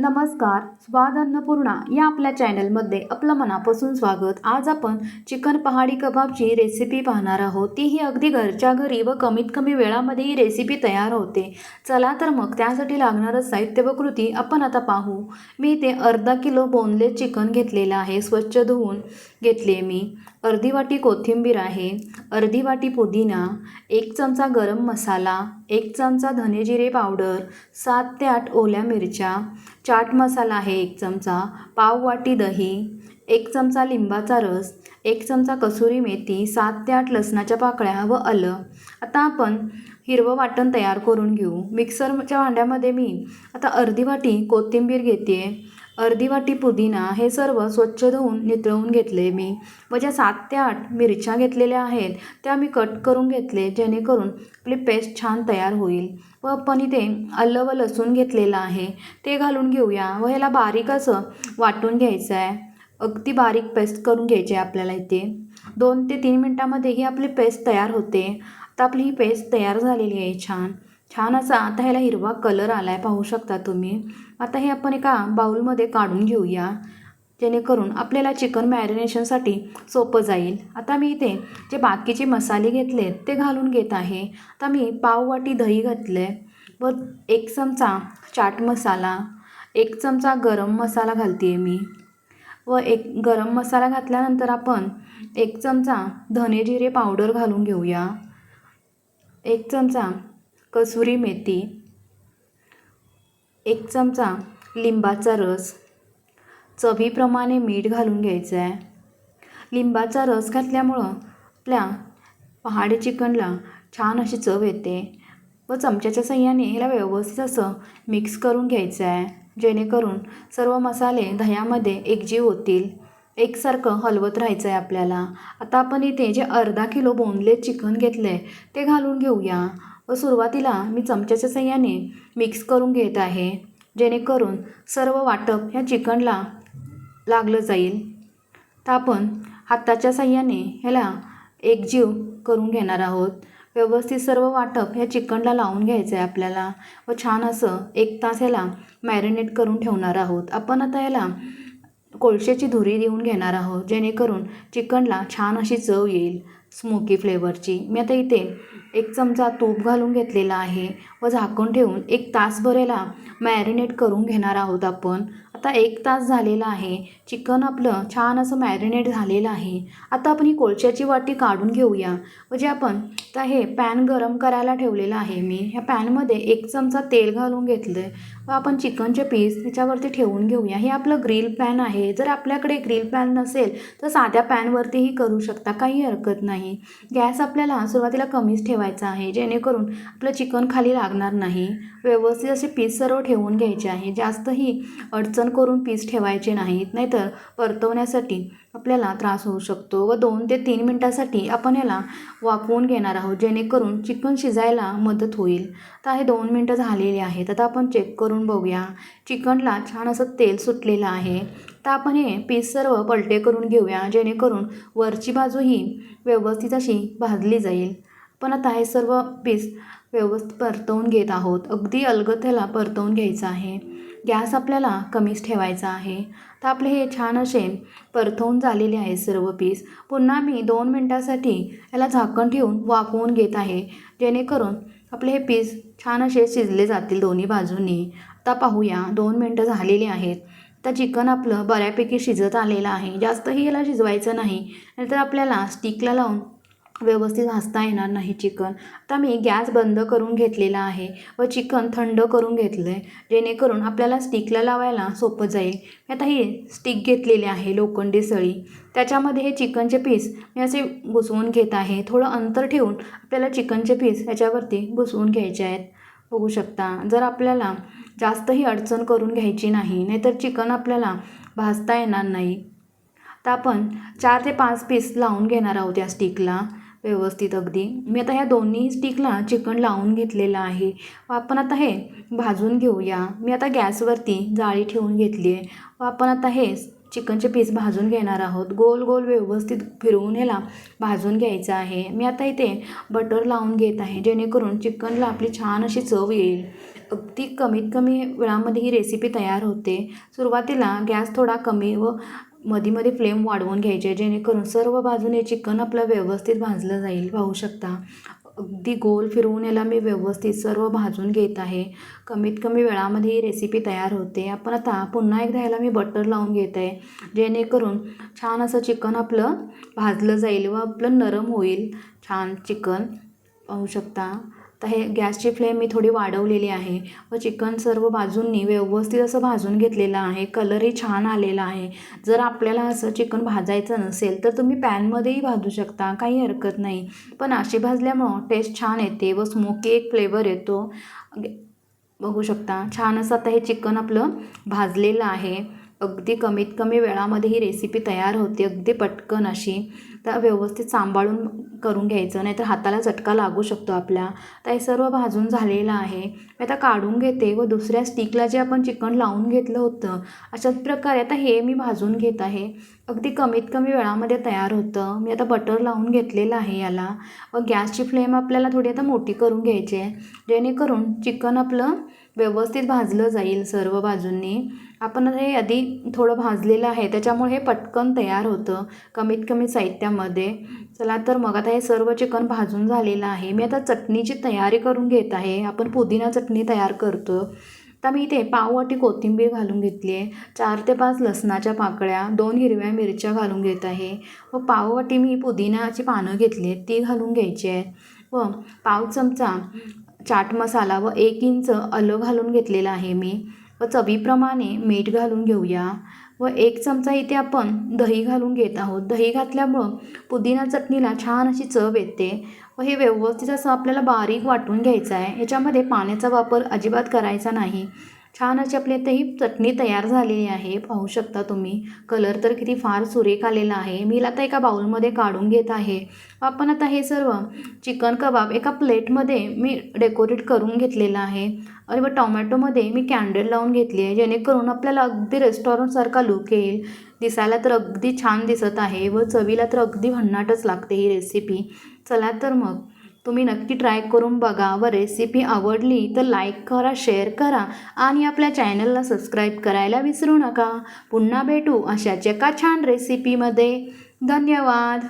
नमस्कार स्वाद अन्नपूर्णा या आपल्या चॅनलमध्ये आपलं मनापासून स्वागत. आज आपण चिकन पहाडी कबाबची रेसिपी पाहणार आहोत. तीही अगदी घरच्या घरी व कमीत कमी वेळामध्ये ही रेसिपी तयार होते. चला तर मग त्यासाठी लागणारं साहित्य व कृती आपण आता पाहू. मी इथे अर्धा किलो बोनलेस चिकन घेतलेलं आहे. स्वच्छ धुवून घेतली आहे मी. अर्धी वाटी कोथिंबीर आहे. अर्धी वाटी पुदिना एक चमचा गरम मसाला एक चमचा धनेजिरे पावडर सात ते आठ ओल्या मिरच्या चाट मसाला आहे एक चमचा पाव वाटी दही एक चमचा लिंबाचा रस एक चमचा कसुरी मेथी सात ते आठ लसणाच्या पाकळ्या व आलं. आता आपण हिरवं वाटण तयार करून घेऊ. मिक्सरच्या भांड्यामध्ये मी आता अर्धी वाटी कोथिंबीर घेते अर्धी वाटी पुदिना हे सर्व स्वच्छ धुवून नितळवून घेतले मी. व ज्या सात ते आठ मिरच्या घेतलेल्या आहेत त्या मी कट करून घेतले जेणेकरून आपली पेस्ट छान तयार होईल. व आपण इथे आलं व लसूण घेतलेलं आहे. ते घालून घेऊया. व ह्याला बारीक असं वाटून घ्यायचं आहे अगदी बारीक पेस्ट करून घ्यायची आहे आपल्याला इथे. दोन ते तीन मिनटामध्ये ही आपली पेस्ट तयार होते. आता आपली ही पेस्ट तयार झालेली आहे छान. छान असा आता ह्याला हिरवा कलर आला आहे पाहू शकता तुम्ही. आता हे आपण एका बाऊलमध्ये काढून घेऊया. जेणेकरून आपल्याला चिकन मॅरिनेशनसाठी सोपं जाईल. आता मी इथे जे बाकीचे मसाले घेतले ते घालून घेत आहे. आता मी पाववाटी दही घातलं आहे व एक चमचा चाट मसाला एक चमचा गरम मसाला घालते आहे मी. व एक गरम मसाला घातल्यानंतर आपण एक चमचा धने जिरे पावडर घालून घेऊया. एक चमचा कसुरी मेथी एक चमचा लिंबाचा रस चवीप्रमाणे मीठ घालून घ्यायचं आहे लिंबाचा रस घातल्यामुळं आपल्या पहाडी चिकनला छान अशी चव येते व चमच्याच्या सहाय्याने ह्याला व्यवस्थित असं मिक्स करून घ्यायचं आहे जेणेकरून सर्व मसाले दह्यामध्ये एकजीव होतील. एकसारखं हलवत राहायचं आहे आपल्याला. आता आपण इथे जे अर्धा किलो बोनलेस चिकन घेतलं आहे ते घालून घेऊया. व सुरुवातीला मी चमच्याच्या सहाय्याने मिक्स करून घेत आहे जेणेकरून सर्व वाटप ह्या चिकनला लागलं जाईल. तर आपण हाताच्या सहाय्याने ह्याला एकजीव करून घेणार आहोत. व्यवस्थित सर्व वाटप ह्या चिकनला लावून घ्यायचं आहे आपल्याला व छान असं एक तास ह्याला मॅरिनेट करून ठेवणार आहोत. आपण आता ह्याला कोळशाची धुरी देऊन घेणार आहोत जेणेकरून चिकनला छान अशी चव येईल स्मोकी फ्लेवरची मी आता इथे एक चमचा तूप घालून घेतलेला आहे व झाकून ठेवून एक तासभर याला मॅरिनेट करून घेणार आहोत आपण. आता एक तास झालेला आहे. चिकन आपलं छान असं मॅरिनेट झालेलं आहे. आता आपण ही कोळशाची वाटी काढून घेऊया. म्हणजे आपण आता हे पॅन गरम करायला ठेवलेलं आहे मी. ह्या पॅनमध्ये एक चमचा तेल घालून घेतलं आहे व आपण चिकनचे पीस त्याच्यावरती ठेवून घेऊया. हे आपलं ग्रिल पॅन आहे. जर आपल्याकडे ग्रिल पॅन नसेल तर साध्या पॅनवरतीही करू शकता. काही हरकत नाही. गॅस आपल्याला सुरुवातीला कमीच ठेवायचा आहे जेणेकरून आपलं चिकन खाली लागणार नाही. व्यवस्थित असे पीस सर्व ठेवून घ्यायचे आहे. जास्तही अडचण करून पीस ठेवायचे नाहीत नाहीतर परतवण्यासाठी आपल्याला त्रास होऊ शकतो व दोन ते तीन मिनटासाठी आपण याला वाफवून घेणार आहोत जेणेकरून चिकन शिजायला मदत होईल. तर हे दोन मिनटं झालेली आहेत. आता आपण चेक करून बघूया. चिकनला छान असं तेल सुटलेलं आहे. तर आपण हे पीस सर्व पलटे करून घेऊया जेणेकरून वरची बाजू ही व्यवस्थित अशी भाजली जाईल. पण आता हे सर्व पीस व्यवस्थित परतवून घेत आहोत. अगदी अलगद ह्याला परतवून घ्यायचं आहे. गॅस आपल्याला कमीच ठेवायचा आहे. तर आपले हे छान असे परतवून झालेले आहे सर्व पीस पुन्हा मी दोन मिनटासाठी याला झाकण ठेवून वाफवून घेत आहे. जेणेकरून आपले हे पीस छान असे शिजले जातील दोन्ही बाजूंनी. आता पाहूया दोन मिनटं झालेली आहेत. तर चिकन आपलं बऱ्यापैकी शिजत आलेलं आहे. जास्तही याला शिजवायचं नाही. नाहीतर आपल्याला स्टिकला लावून व्यवस्थित भाजता येणार नाही चिकन. आता मी गॅस बंद करून घेतलेला आहे व चिकन थंड करून घेतलं आहे जेणेकरून आपल्याला स्टिकला लावायला सोपं जाईल. मी आता ही स्टिक घेतलेली आहे लोखंडी सळी. त्याच्यामध्ये हे चिकनचे पीस मी असे घुसवून घेत आहे. थोडं अंतर ठेवून आपल्याला चिकनचे पीस याच्यावरती घुसवून घ्यायचे आहेत. बघू शकता जर आपल्याला जास्तही अडचण करून घ्यायची नाही नाहीतर चिकन आपल्याला भाजता येणार नाही. तर आपण चार ते पाच पीस लावून घेणार आहोत या स्टिकला. व्यवस्थित अगदी. मी आता ह्या दोन्ही स्टिकला चिकन लावून घेतलेलं आहे. व आपण आता हे भाजून घेऊया. मी आता गॅसवरती जाळी ठेवून घेतली आहे व आपण आता हे चिकनचे पीस भाजून घेणार आहोत. गोल गोल व्यवस्थित फिरवून ह्याला भाजून घ्यायचं आहे. मी आता इथे बटर लावून घेत आहे जेणेकरून चिकनला आपली छान अशी चव येईल. अगदी कमीत कमी वेळामध्ये ही रेसिपी तयार होते. सुरुवातीला गॅस थोडा कमी व मध्ये मध्ये फ्लेम वाढवून घ्यायचे जेणेकरून सर्व बाजूने चिकन आपलं व्यवस्थित भाजलं जाईल. पाहू शकता. अगदी गोल फिरवून याला मी व्यवस्थित सर्व भाजून घेत आहे. कमीत कमी वेळामध्ये ही रेसिपी तयार होते. आपण आता पुन्हा एकदा याला मी बटर लावून घेत आहे. जेणेकरून छान असं चिकन आपलं भाजलं जाईल व आपलं नरम होईल. छान चिकन. पाहू शकता. तर हे गॅसची फ्लेम मी थोडी वाढवलेली आहे. व चिकन सर्व बाजूंनी व्यवस्थित असं भाजून घेतलेलं आहे. कलरही छान आलेला आहे. जर आपल्याला असं चिकन भाजायचं नसेल तर तुम्ही पॅनमध्येही भाजू शकता. काही हरकत नाही. पण अशी भाजल्यामुळं टेस्ट छान येते व स्मोकी एक फ्लेवर येतो. बघू शकता. छान असं आता हे चिकन आपलं भाजलेलं आहे. अगदी कमीत कमी वेळामध्ये ही रेसिपी तयार होते. अगदी पटकन अशी. तर व्यवस्थित सांभाळून करून घ्यायचं. नाहीतर हाताला चटका लागू शकतो आपल्या तर हे सर्व भाजून झालेलं आहे. मी आता काढून घेते व दुसऱ्या स्टिकला जे आपण चिकन लावून घेतलं होतं अशाच प्रकारे आता हे मी भाजून घेत आहे. अगदी कमीत कमी वेळामध्ये तयार होतं. मी आता बटर लावून घेतलेलं आहे याला. व गॅसची फ्लेम आपल्याला थोडी आता मोठी करून घ्यायची आहे. जेणेकरून चिकन आपलं व्यवस्थित भाजलं जाईल सर्व बाजूंनी. आपण हे आधी थोडं भाजलेलं आहे त्याच्यामुळे हे पटकन तयार होतं कमीत कमी साहित्यामध्ये. चला तर मग आता हे सर्व चिकन भाजून झालेलं आहे. मी आता चटणीची तयारी करून घेत आहे. आपण पुदिना चटणी तयार करतो. तर मी इथे पाववाटी कोथिंबीर घालून घेतली आहे. चार ते पाच लसणाच्या पाकळ्या दोन हिरव्या मिरच्या घालून घेत आहे. व पाववाटी मी पुदिनाची पानं घेतली आहेत ती घालून घ्यायची आहे व पाव चमचा चाट मसाला व एक इंच आलं घालून घेतलेलं आहे मी. व चवीप्रमाणे मीठ घालून घेऊया. व एक चमचा इथे आपण दही घालून घेत आहोत. दही घातल्यामुळं पुदिना चटणीला छान अशी चव येते. व हे व्यवस्थित असं आपल्याला बारीक वाटून घ्यायचं आहे. ह्याच्यामध्ये पाण्याचा वापर अजिबात करायचा नाही. छान अशी आपली आता ही चटणी तयार झालेली आहे. पाहू शकता तुम्ही. कलर तर किती फार सुरेख आलेला आहे. मी आता एका बाउलमध्ये काढून घेत आहे. आपण आता हे सर्व चिकन कबाब एका प्लेटमध्ये मी डेकोरेट करून घेतलेलं आहे. अरे व टोमॅटोमध्ये मी कॅन्डल लावून घेतली आहे. जेणेकरून आपल्याला अगदी रेस्टॉरंटसारखा लुक येईल. दिसायला तर अगदी छान दिसत आहे व चवीला तर अगदी भन्नाटच लागते ही रेसिपी चला तर मग. तुम्ही नक्की ट्राय करून बघा. व रेसिपी आवडली तर लाईक करा शेअर करा आणि आपल्या चॅनलला सबस्क्राईब करायला विसरू नका. पुन्हा भेटू अशाच एका छान रेसिपीमध्ये धन्यवाद.